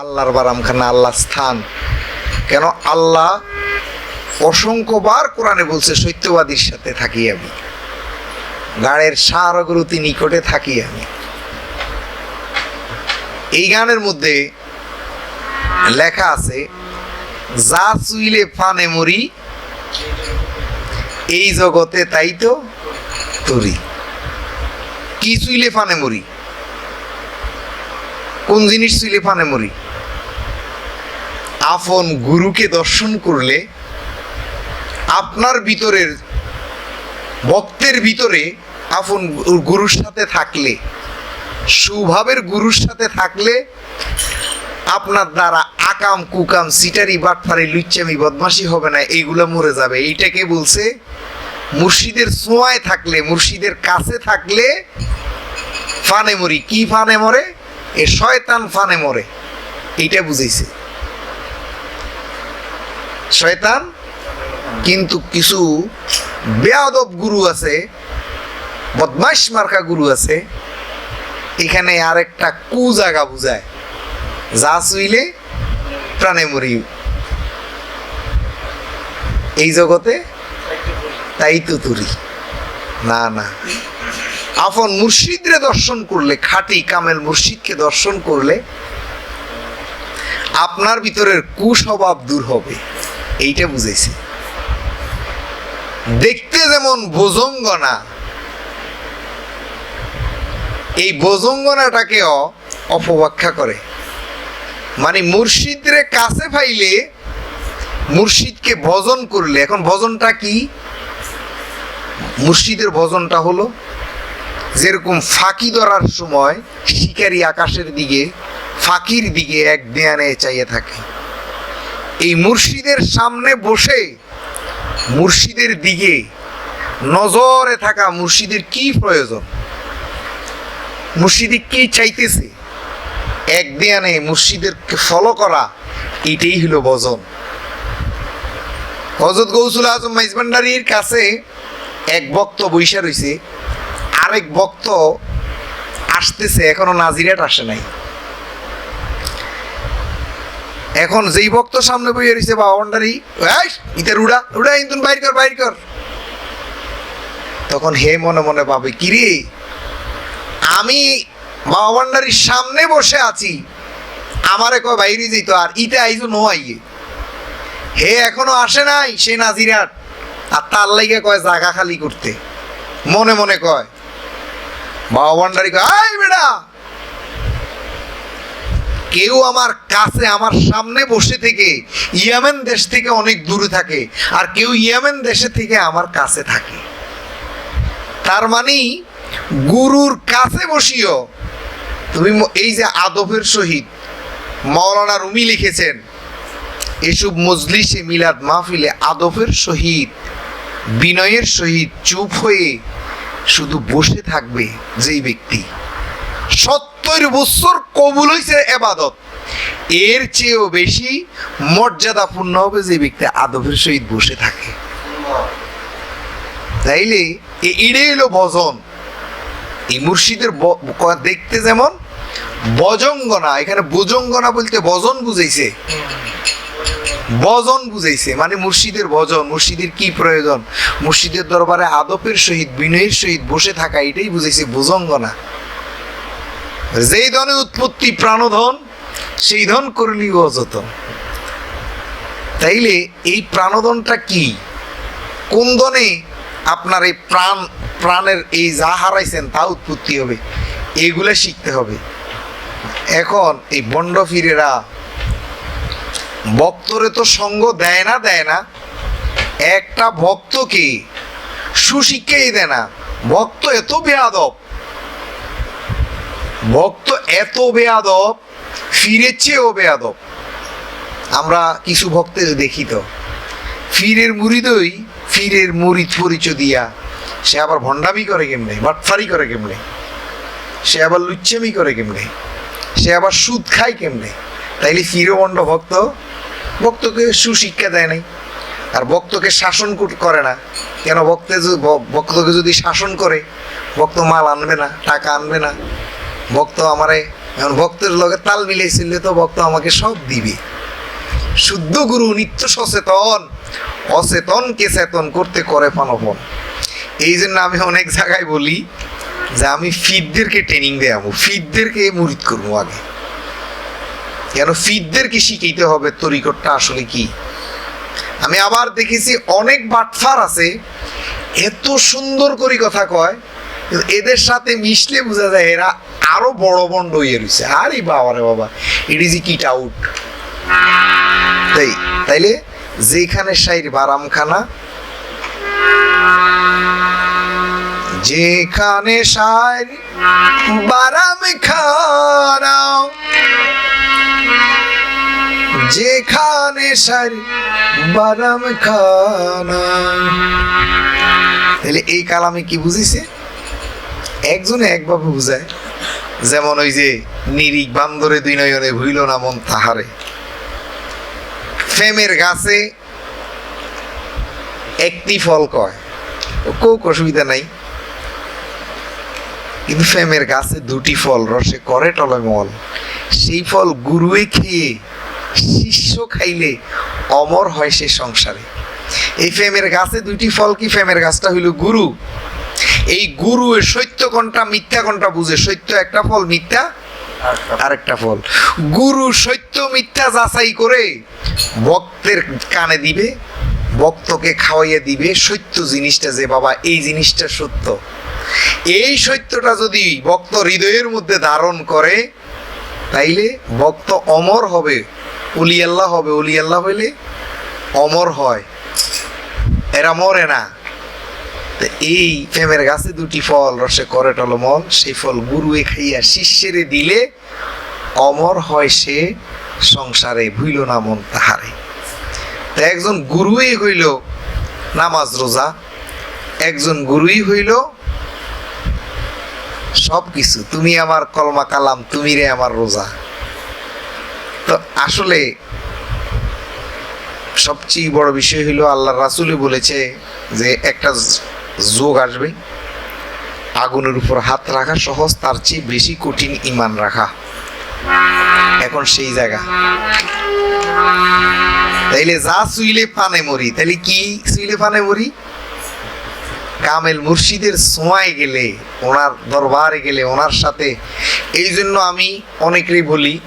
আল্লাহর বারামখানা আল্লাহ স্থান। কেন? আল্লাহ অসংখ্যবার কোরআনে বলছে, সত্যবাদীর সাথে থাকি আমি। গানের সারগুরুতি নিকটে থাকি আমি। এই গানের মধ্যে লেখা আছে, যা চুইলে ফানে মরি, এই জগতে তাই তো তরি। কি চুইলে ফানে মরি? কোন জিনিস চুইলে ফানে মরি? আপন গুরুকে দর্শন করলে আপনার ভিতরের ভক্তের ভিতরে আপন গুরুর সাথে থাকলে, সুভাবের গুরুর সাথে থাকলে আপনার দ্বারা আকাম, কুকাম, সিটারি, বাটফারি, লুচ্চামি, বদমাশি হবে না, এইগুলো মরে যাবে। এইটাকে বলছে? মুর্শিদের ছোঁয়ায় থাকলে, মুর্শিদের কাছে থাকলে ফানে মরি। কি ফানে মরে? এ শয়তান ফানে মরে। এইটা বুঝাইছে। শয়তান, কিন্তু কিছু বেয়াদব গুরু আছে, বদমাইশ মার্কা গুরু আছে, এখানে আরেকটা কু জায়গা বুঝায়, যা চুইলে প্রাণে মরি এই জগতে তাই তো তুরি না না। আপন মুর্শিদরে দর্শন করলে, খাঁটি কামেল মুর্শিদকে দর্শন করলে, আপনার ভিতরের কুস্বভাব দূর হবে। এইটা বুঝেছি দেখতে যেমন বোজঙ্গনা এই বোজঙ্গনাটাকেও অপব্যাখ্যা করে। মানে মুর্শিদরে কাছে পাইলে মুর্শিদকে ভজন করলে, এখন ভজনটা কি? মুর্শিদের ভজনটা হলো যেরকম ফাঁকি ধরার সময় শিকারি আকাশের দিকে, ফাঁকির দিকে এক দেয়ানে চাইয়ে থাকে। এই মুর্শিদের সামনে বসে, মুর্শিদের দিকে নজরে থাকা মুর্শিদের কি প্রয়োজন? মুর্শিদি কি চাইতেছে? এক দেয়ানে মুর্শিদেরকে ফলো করা, এটাই হলো ভজন। হজরত গৌসুল আজম মাইজবান্ডারির কাছে এক ভক্ত বৈশা রইছে, আরেক ভক্ত আসতেছে, এখনও নাজিরাট আসে নাই। এখন যেই ভক্ত সামনে বইয়ে রয়েছে বাবা ভান্ডারি, এই, ইতে রুড়া রুড়া, ইন্দুন, বাইর কর বাইর কর। তখন হে মনে মনে ভাবে, কিরে, আমি বাবা ভান্ডারির সামনে বসে আছি। আমারে কয়, বাইরে যেত আর ইতে আইজো নো আইয়ে। হে এখনও আসে নাই, সে নাজিরাট আর তার লাইগে কয়, জাগা খালি করতে। মনে মনে কয়, বাবা ভান্ডারি কয় আই বেড়া কেউ আমার কাছে, আমার সামনে বসে থেকে ইয়ামেন দেশ থেকে অনেক দূরে থাকে আর কেউ ইয়ামেন দেশে থেকে আমার কাছে থাকে। তার মানে গুরুর কাছে বসিও। তুমি এই যে আদবের সহিত মাওলানা রুমি লিখেছেন, এসব মজলিসে মিলাদ মাহফিলে আদবের সহিত, বিনয়ের সহিত চুপ হয়ে শুধু বসে থাকবে যেই ব্যক্তি। সত্তর বছর কবুল হয়েছে এবাদত। এর চেয়েও বেশি মর্যাদাপূর্ণ হবে যে ব্যক্তি আদবের সহিত বসে থাকে। তাইলে এটাই হলো ভজন। এই মুর্শিদের দেখতে যেমন বজঙ্গনা, এখানে ভুজঙ্গনা বলতে বজন বুঝাইছে। বজন বুঝাইছে মানে মুর্শিদের ভজন, মুর্শিদের কি প্রয়োজন? মুর্শিদের দরবারে আদবের সহিত, বিনয়ের সহিত বসে থাকা, এটাই বুঝাইছে ভুজঙ্গনা। যেই ধনে উৎপত্তি প্রাণধন, সেই ধন করলি অযতন। তাইলে এই প্রাণধনটা কি? কোন ধনে আপনার এই প্রাণ, প্রাণের এই যা হারাইছেন তা উৎপত্তি হবে? এইগুলা শিখতে হবে। এখন এই বন্ড ফিরেরা ভক্তরে তো সঙ্গ দেয় না দেয় না। একটা ভক্তকে সুশিক্ষাই দেয় না। ভক্ত এত বেয়াদব ভক্ত এত বেয়াদব, ফিরের চেয়েও বেয়াদব। আমরা কিছু ভক্তের দেখি তো। ফিরের মুড়িদই ফিরের মুড়িদ পরিচয় দিয়া। সে আবার ভণ্ডামি করে কেমনে? বাটফারি করে কেমনে? সে আবার লুচ্চামি করে কেমনে? সে আবার সুদ খায় কেমনে? তাইলে ফিরবন্ড ভক্ত? ভক্তকে সুশিক্ষা দেয় নাই। আর ভক্তকে শাসন কর- না। কেন ভক্তে য- ভ- ভক্তকে যদি শাসন করে, ভক্ত মাল আনবে না, টাকা আনবে না। ভক্ত আমারে, এখন ভক্তের লগে তাল মিলাইছিল তো ভক্ত আমাকে সব দিবে। শুদ্ধ গুরু নিত্য সচেতন অচেতনকে চেতন করতে করে ফানপন এই জন্য আমি অনেক জায়গায় বলি যে আমি ফিদদেরকে ট্রেনিং দেয়াবো ফিদদেরকে মুরিদ করব আগে। কেন ফিদদেরকে শিখাইতে হবে তরিকটটা আসলে কি? আমি আবার দেখেছি অনেক বাটফার আছে, এত সুন্দর করে কথা কয় এদের সাথে মিশলে বোঝা যায় এরা আরও বড় বন্ড হয়ে রয়েছে। আরে বাবা রে বাবা ইট ইজ কিট আউট তাই, তাইলে যেখানে সাইর বারামখানা, যেখানে সাইর বারাম খানা যেখানে সাইর বারাম খানা তাহলে এই কালামে কি বুঝিছে? একজনে একভাবে বুঝায়, যেমন ওই যে নিরিক বান্দরে দুই নয়নে ভুইল না মন তাহারে। ফেমের গাছে একটি ফল কয়। কোক অসুবিধা নাই। কিন্তু ফেমের গাছে দুটি ফল, রসে করে টলমল। সেই ফল গুরুয়ে খেয়ে, শিষ্য খাইলে অমর হয় সে সংসারে। এই ফেমের গাছে দুটি ফল কি? ফেমের গাছটা হইল গুরু। এই গুরু সত্য কোনটা, মিথ্যা কোনটা বুঝে? সত্য একটা ফল, মিথ্যা আরেকটা ফল। গুরু সত্য, মিথ্যা যাচাই করে ভক্তের কানে দিবে, ভক্তকে খাওয়াইয়া দিবে, সত্য জিনিসটা যে, বাবা, এই জিনিসটা সত্য। এই সত্যটা যদি ভক্ত হৃদয়ের মধ্যে ধারণ করে, তাইলে ভক্ত অমর হবে। অলি আল্লাহ হবে অলি আল্লাহ হইলে অমর হয়। এরা মরে না। এই প্রেমের গাছে দুটি ফল রসে করে টলমল, সেই ফল গুরুয়ে খাইয়া শিষ্যেরে দিলে অমর হয় সে সংসারে, ভুইল না মন তাহারে। তো একজন গুরুই হইল নামাজ রোজা, একজন গুরুই হইল সব কিছু তুমি আমার কলমা কালাম তুমি রে আমার রোজা। তো আসলে সবচেয়ে বড় বিষয় হইল আল্লাহ রাসুলে বলেছে যে একটা যোগ আসবে। আগুনের উপর হাত রাখা সহজ, তার চেয়ে বেশি কঠিন ইমান রাখা। এখন সেই জায়গা। তাইলে যা সুইলে পানে মরি। তাইলে কি সুইলে পানে মরি? কামেল মুর্শিদের সময় গেলে, ওনার দরবারে গেলে, ওনার সাথে। এই জন্য আমি অনেকেরই বলি,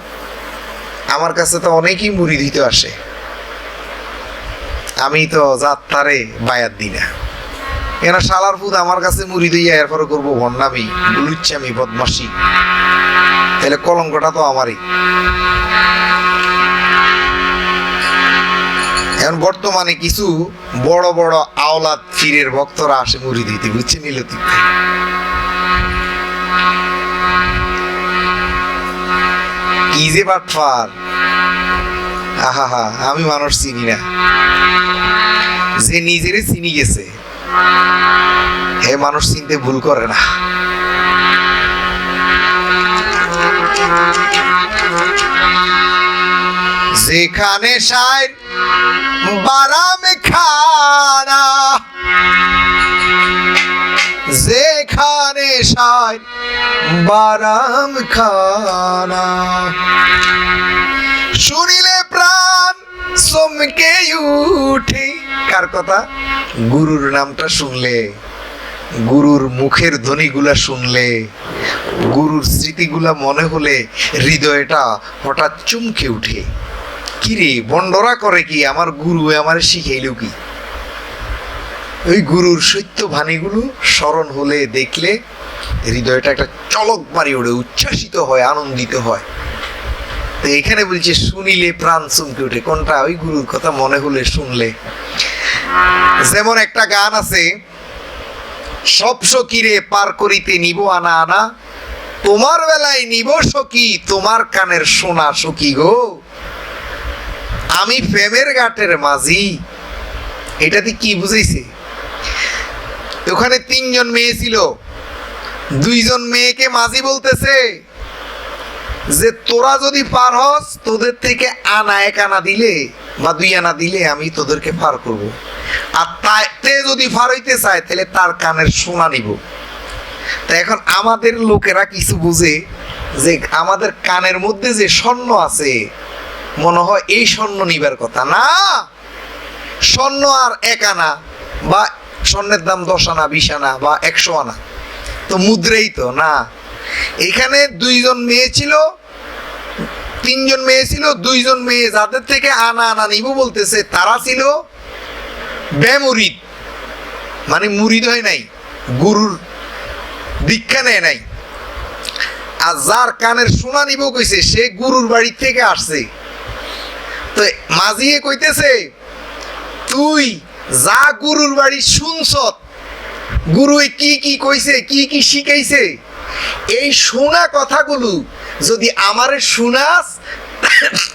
আমার কাছে তো অনেকেই মুড়ি দিতে আসে। আমি তো যাত্রারে বায়াত দিই না। এরা শালার ফুদ আমার কাছে মুড়ি দিয়ে এরপরে করব ভন্ডামি লুচ্ছামি বদমাসি তাহলে কলঙ্কটা তো আমারই। এখন বর্তমানে কিছু বড় বড় আওলাদ ফিরের ভক্তরা আসে মুড়ি দিতে বুঝছে মিলতি কি যে বাটফার। আহা আমি মানুষ চিনি না। যে নিজেরে চিনি গেছে। হে মানুষ চিনতে ভুল করে না। যেখানে সাইর বারাম খানা। যেখানে সাইর বারাম খানা। শুনিলে প্রাণ চমকে উঠে। কার কথা? গুরুর নামটা শুনলে, গুরুর মুখের ধ্বনিগুলা শুনলে, গুরুর স্মৃতিগুলা মনে হলে হৃদয়টা হঠাৎ চমকে উঠে। কিরে বন্ডরা করে কি? আমার গুরু আমার শিখাইল কি? ওই গুরুর সত্য বাণীগুলো স্মরণ হলে দেখলে হৃদয়টা একটা চলক মারি ওঠে উচ্ছ্বাসিত হয়, আনন্দিত হয়। তো এখানে বলছে, শুনিলে প্রাণ চমকে ওঠে। কোনটা? ওই গুরুর কথা মনে হলে শুনলে। যেমন একটা গান আছে, সব সকিরে পার করিতে নিব আনা আনা, তোমার বেলায় নিব সখী, তোমার কানের সোনা সখী গো। আমি প্রেমের ঘাটের মাঝি। এটাতে কি বুঝাইছে? ওখানে তিনজন মেয়ে ছিল। দুইজন মেয়েকে মাঝি বলতেছে যে তোরা যদি পার হস, তোদের থেকে আনা এক আনা দিলে বা দুই আনা দিলে আমি তোদেরকে পার করব। আর তাতে যদি পার হইতে চায়, তাহলে তার কানের সোনা নিব। তা এখন আমাদের লোকেরা কিছু বুঝে যে আমাদের কানের মধ্যে যে স্বর্ণ আছে, মনে হয় এই স্বর্ণ নিবার কথা। না! স্বর্ণ আর এক আনা বা স্বর্ণের দাম দশ আনা, বিশ আনা বা একশো আনা। তো মুদ্রেই তো, না? এখানে দুইজন মেয়ে ছিল, তিনজন মেয়ে ছিল, দুইজন মেয়ে যাদের থেকে আনা আনা নিব বলতেছে, তারা ছিল বেমুরিদ। মানে মুরিদ হয় নাই, গুরুর দীক্ষা নেয় নাই। আর যার কানের শোনা নিব কইছে, সে গুরুর বাড়ি থেকে আসছে। তো মাঝিয়ে কইতেছে, তুই যা গুরুর বাড়ি শুনছ গুরু কি কি কইছে, কি কি শিখাইছে? এই শোনা কথাগুলো যদি আমারে শুনাস,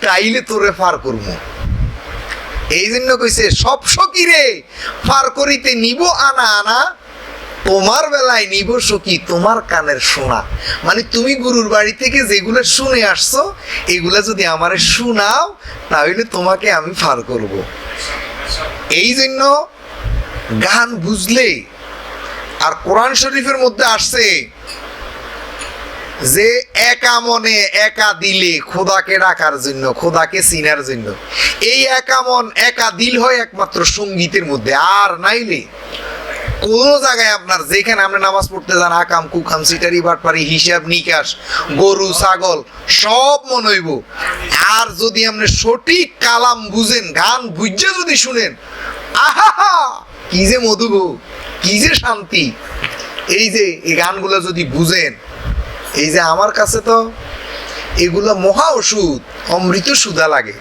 তাইলে তোরে পার করব এই জন্য কইছে, সব সকিরে পার করিতে নিব আনা আনা, তোমার বেলায় নিব সখী, তোমার কানের শোনা। মানে তুমি গুরুর বাড়ি থেকে যেগুলো শুনে আসছো, এগুলা যদি আমারে শোনাও তাহলে তোমাকে আমি ফার করব। এই জন্য গান বুঝলে, আর কোরআন শরীফের মধ্যে আসছে যে একা মনে একা দিলে খোদাকে ডাকার জন্য, খোদাকে চিনার জন্য। এই একা মন, একা দিল হয় একমাত্র সঙ্গীতের মধ্যে, আর নাইলে কোন জায়গায় আপনার যেখানে আপনি নামাজ পড়তে যান, আকাম, কুকাম, সিটারি, বাটপারি, হিসাব নিকাশ, গরু, ছাগল, সব মনে হইব। আর যদি আপনি সঠিক কালাম বুঝেন, গান বুঝে যদি শুনেন আহা কি যে মধু কি যে শান্তি। এই যে এই গানগুলো যদি বুঝেন এই যে আমার কাছে তো এগুলো মহা ওষুধ অমৃত সুধা লাগে।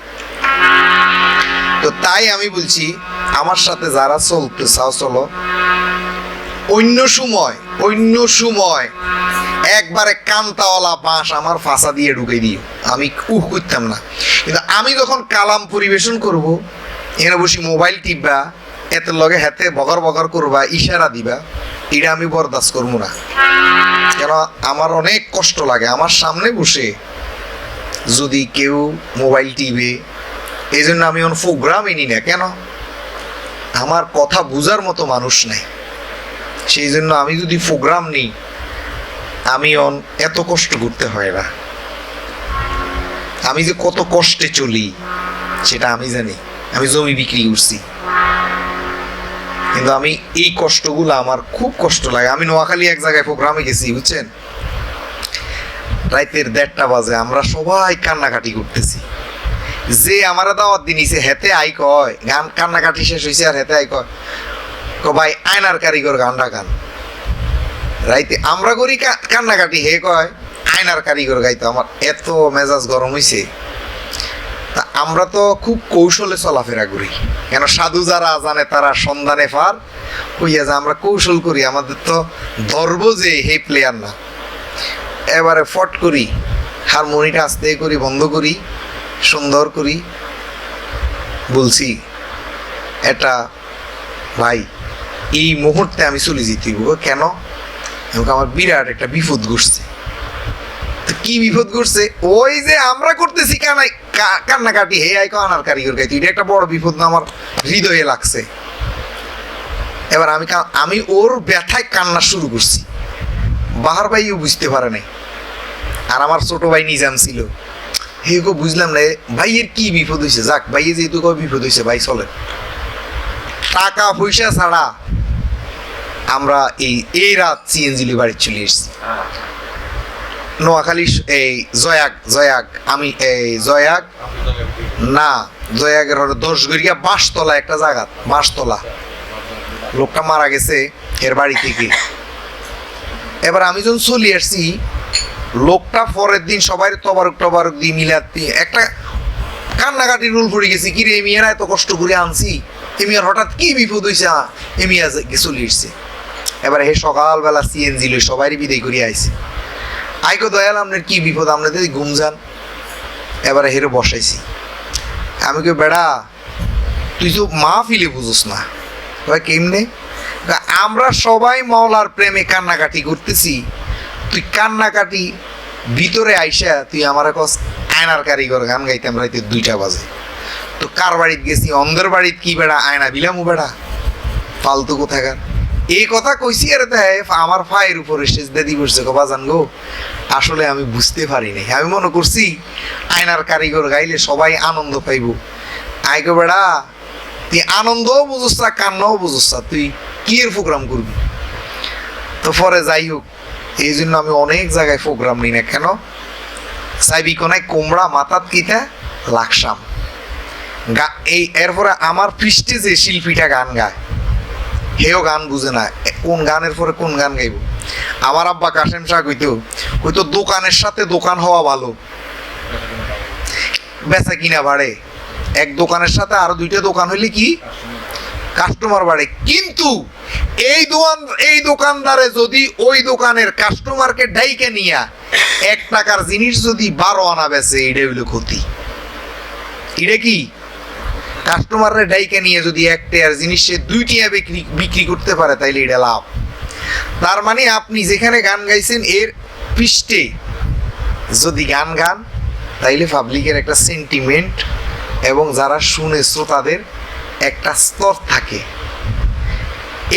তো তাই আমি বলছি, আমার সাথে যারা চলতে চাও, চলো। অন্য সময় অন্য সময় একবারে কান্তাওয়ালা বাঁশ আমার ফাঁসা দিয়ে ঢুকে দিও। আমি উহ করতাম না। কিন্তু আমি যখন কালাম পরিবেশন করব, এখানে বসে মোবাইল টিপবা, এতে লগে হাতে বগর বগর করবা, ইশারা দিবা। এটা আমি বরদাস্ত করব না। কেন, আমার অনেক কষ্ট লাগে। আমার সামনে বসে যদি কেউ মোবাইল টিপে এই জন্য আমি অন প্রোগ্রামই নি না। কেন, আমার কথা বুঝার মতো মানুষ নেই। সেই জন্য আমি যদি প্রোগ্রাম নিই, আমি অন এত কষ্ট করতে হয় না। আমি যে কত কষ্টে চলি, সেটা আমি জানি। আমি জমি বিক্রি করছি। কিন্তু আমি এই কষ্টগুলো আমার খুব কষ্ট লাগে। আমি নোয়াখালী এক জায়গায় প্রোগ্রামে গেছি, বুঝছেন? রাইতের দেড়টা বাজে, আমরা সবাই কান্নাকাটি করতেছি। যে আমারা দাওয়াত দিনিছে হেতে আই কয়, গান কান্নাকাটি শেষ হয়েছে আর হেতে আই কয় ভাই, আয়নার কারিগর গানটা গান। রাইতে আমরা করি কান্নাকাটি, হে কয়, আয়নার কারিগর গাইতো আমার এত মেজাজ গরম হইছে। তা আমরা তো খুব কৌশলে চলাফেরা করি। কেন সাধু যারা জানে তারা সন্ধানে ফার হইয়া যে আমরা কৌশল করি, আমাদের তো ধরব যে হে প্লেয়ার না। এবারে ফট করি হারমোনিটা আস্তে করি, বন্ধ করি, সুন্দর করি। বলছি, এটা, ভাই, এই মুহূর্তে আমি চলে যেতে। কেন? আমার বিরাট একটা বিপদ ঘটছে। কি বিপদ ঘটছে? ওই যে আমরা করতেছি কানাই। কান্নাকাটি, হে আই কানার কারিগর গাইতে, এটা একটা বড় বিপদ না, আমার হৃদয়ে লাগছে। এবার আমি আমি ওর ব্যথায় কান্না শুরু করছি। বাহার ভাইও বুঝতে পারে নাই। আর আমার ছোট ভাই নিজাম ছিল। হে গো, বুঝলাম না ভাইয়ের কি বিপদ হয়েছে যাক ভাইয়ের যেহেতু কো বিপদ হয়েছে ভাই চলে। টাকা পয়সা ছাড়া আমরা এই এই রাত সিএনজিলি বাড়ি চলে এসেছি। নোয়াখালী এই জয়াক জয়াক, আমি এই জয়াক, না, জয়াকের হলো দশ গড়িয়া বাঁশতলা একটা জায়গা বাঁশতলা লোকটা মারা গেছে, এর বাড়ি থেকে। এবার আমি যখন চলে আসছি, লোকটা পরের দিন সবাই তবারক টবারক দিয়ে মিলাত একটা কান্নাকাটি রুল পড়ে গেছি কিরে এই মেয়েরা এত কষ্ট করে আনছি। এই মেয়ের হঠাৎ কি বিপদ হয়েছে এমিয়া মেয়ে চলে এসছে। এবার হে সকালবেলা সিএনজি লই সবাই বিদায় করে আইছে। আইকো দয়াল, আপনার কি বিপদ? আপনাদের ঘুম যান, এবারে হেরে বসাইছি। আমি কে বেড়া, তুই তো মা ফিলে বুঝোস না। কয়, কেমনে? আমরা সবাই মাওলার প্রেমে কান্নাকাটি করতেছি। তুই কান্নাকাটি ভিতরে আইসা, তুই আমার কস, আয়নার কারিগর গান গাইতাম রাইতে দুইটা বাজে। তো কার বাড়িতে গেছি? অন্ধের বাড়িতে কি বেড়া? আয়না বিলামু বেড়া। ফালতু কোথাকার? এই কথা কইছি আর দেয়, আমার পায়ের উপরে সেজদা দি বসছে কবা জান গো। আসলে আমি বুঝতে পারি নাই। আমি মনে করছি, আয়নার কারিগর গাইলে সবাই আনন্দ পাইব। আই গো বেড়া, তুই আনন্দও বুঝোস না, কান্নাও বুঝোস না, তুই কি এর প্রোগ্রাম করবি? তো পরে যাই হোক, এই জন্য আমি অনেক জায়গায় প্রোগ্রাম নিই না কেন? সাইবি কোনায় কোমড়া মাথাত কিতা লাকসাম। গা এই এরপরে আমার পৃষ্ঠে যে শিল্পীটা গান গায় হেও গান বুঝে না। কোন গানের পরে কোন গান গাইব? আমার আব্বা কাশেম শাহ কইতো কইতো দোকানের সাথে দোকান হওয়া ভালো। বেচা কিনা বাড়ে। এক দোকানের সাথে আরও দুইটা দোকান হইলে কি? কাস্টমার বাড়ে। কিন্তু এই দোকান, এই দোকানদারে যদি ওই দোকানের কাস্টমারকে ডাইকে নিয়া এক টাকার জিনিস যদি বারো আনা বেচে এটা হইল ক্ষতি। এটা কি? কাস্টমাররে ডাইকে নিয়ে যদি এক টাকার জিনিস সে দুই টিয়া বিক্রি বিক্রি করতে পারে, তাইলে এটা লাভ। তার মানে আপনি যেখানে গান গাইছেন, এর পৃষ্ঠে যদি গান গান, তাইলে পাবলিকের একটা সেন্টিমেন্ট এবং যারা শুনে শ্রোতাদের একটা স্তর থাকে।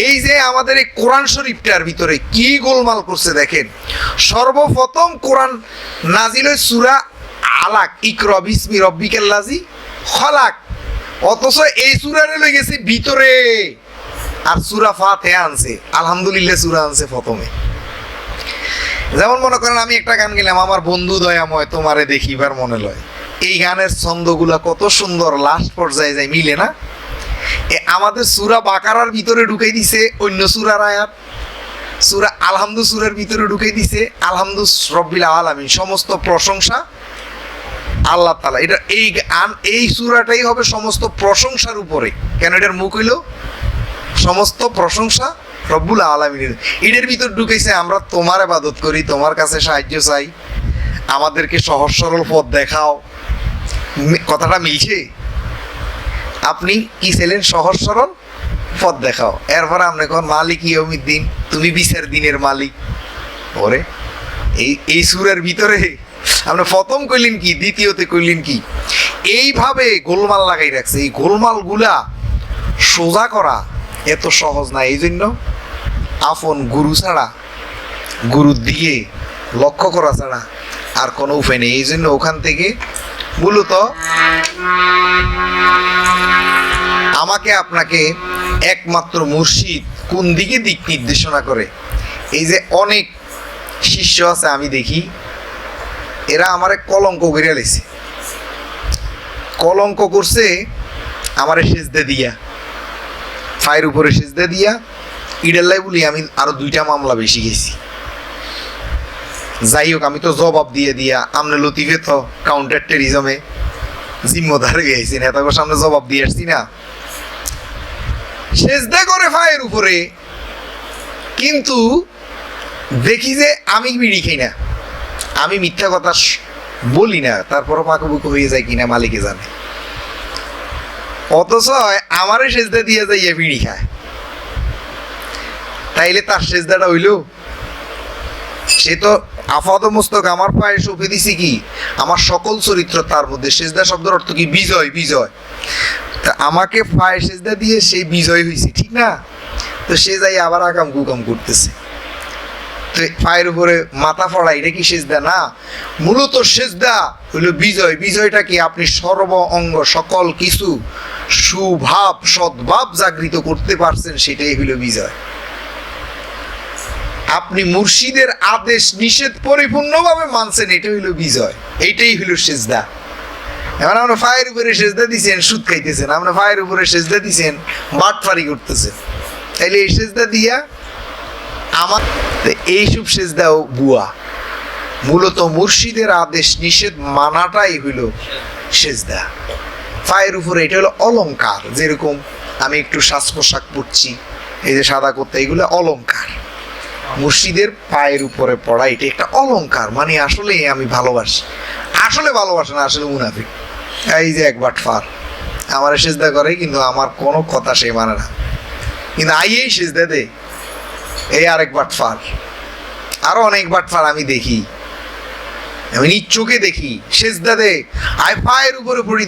এই যে আমাদের এই কোরআন শরীফটার ভিতরে কি গোলমাল করছে দেখেন। সর্বপ্রথম কোরআন নাজিল সুরা আলাক, ইকরা বিসমি রব্বিকাল লাজি খলাক। অথচ এই সুরারে লই গেছে ভিতরে। আর সুরা ফাতে আনছে। আলহামদুলিল্লাহ সুরা আনছে প্রথমে। যেমন মনে করেন, আমি একটা গান গেলাম, আমার বন্ধু দয়াময়, তোমারে দেখিবার মনে লয়। এই গানের ছন্দগুলা কত সুন্দর, লাস্ট পর্যায়ে যায়, মিলে না? আমাদের সুরা বাকারার ভিতরে ঢুকাই দিছে অন্য সুরার আয়াত। সুরা আলহামদু সুরের ভিতরে ঢুকাই দিছে, আলহামদু রব্বিল আলামিন। সমস্ত প্রশংসা আল্লাহ তালা এটা এই এই সুরাটাই হবে সমস্ত প্রশংসার উপরে। কেন এটার মুখ হইল? সমস্ত প্রশংসা রব্বুল আলমিনের। এটার ভিতর ঢুকেছে আমরা তোমার আবাদত করি, তোমার কাছে সাহায্য চাই, আমাদেরকে সহজ সরল পথ দেখাও। কথাটা মিলছে? আপনি কি ছিলেন সহজ সরল পথ দেখাও? এরপরে আপনি কোন মালিক ইয়মির দিন তুমি বিচার দিনের মালিক। ওরে, এই এই সুরের ভিতরে আপনি প্রথম কইলেন কি, দ্বিতীয়তে কইলেন কি? এইভাবে গোলমাল লাগাই রাখছে। এই গোলমালগুলা সোজা করা এত সহজ না। এই জন্য আপন গুরু ছাড়া, গুরুর দিকে লক্ষ্য করা ছাড়া আর কোনো উপায় নেই। এই জন্য ওখান থেকে মূলত আমাকে আপনাকে একমাত্র মুর্শিদ কোন দিকে দিক নির্দেশনা করে? এই যে অনেক শিষ্য আছে, আমি দেখি। এরা আমারে কলঙ্ক করে লেছে কলঙ্ক করছে আমারে সেজদে দিয়া। ফায়ের উপরে সেজদে দিয়া ইডাল্লাই বলি আমি আরও দুইটা মামলা বেশি গেছি যাই হোক, আমি তো জবাব দিয়ে দিয়া, আমনে লতিফে তো কাউন্টার টেরিজমে জিম্মদার হয়ে গেছি, নেতাগোর সামনে জবাব দিয়ে আসছি না। সেজদা করে ফায়ের উপরে, কিন্তু দেখি যে আমি বিড়ি খাই না। আমি মিথ্যা কথা বলি না, তারপরও পাকাবুকু হয়ে যায় কিনা মালিকে জানে। অথচ আমারে সেজদা দিয়ে যাইয়া বিড়ি খায়। তাইলে তার সেজদাটা হইল, সে তো আফাদ মস্তক আমার পায়ে সঁপে দিছি কি? আমার সকল চরিত্র তার মধ্যে। সেজদা শব্দের অর্থ কি? বিজয় বিজয়। তা আমাকে পায়ে সেজদা দিয়ে সেই বিজয় হয়েছে ঠিক না? তো সে যাই আবার আকাম কুকাম করতেছে। পায়ের উপরে মাথা ফড়া এটা কি সেজদা? না। মূলত সেজদা হইল বিজয়। বিজয়টা কি? আপনি সর্ব অঙ্গ সকল কিছু সুভাব, সদ্ভাব জাগৃত করতে পারছেন, সেটাই হইল বিজয়। আপনি মুর্শিদের আদেশ নিষেধ পরিপূর্ণভাবে মানছেন এটা হইল বিজয়। এইটাই হইল সেজদা। এখন আমরা ফায়ের উপরে সেজদা দিছেন, সুদ খাইতেছেন। আমরা ফায়ের উপরে সেজদা দিছেন বাটফারি করতেছেন। তাইলে এই সেজদা দিয়া আমার এইসব সেজদাও বুয়া মূলত মুর্শিদের আদেশ নিষেধ মানাটাই হইল সেজদা। পায়ের উপরে এটা হলো অলঙ্কার যেরকম আমি একটু শ্বাস পোশাক পরছি, এই যে সাদা করতে, এগুলো অলঙ্কার মুর্শিদের পায়ের উপরে পড়া এটা একটা অলঙ্কার মানে আসলে আমি ভালোবাসি। আসলে ভালোবাসে না, আসলে মুনাফিক। এই যে এক বাটফার, আমার সেজদা করে, কিন্তু আমার কোনো কথা সে মানে না। কিন্তু আইয়েই সেজদা দে এই আরেক বাটফার। আরও অনেক বাটফার আমি দেখি। আমি নিজ চোখে দেখি। সেজদাদে আইফায়ের উপরে পড়ি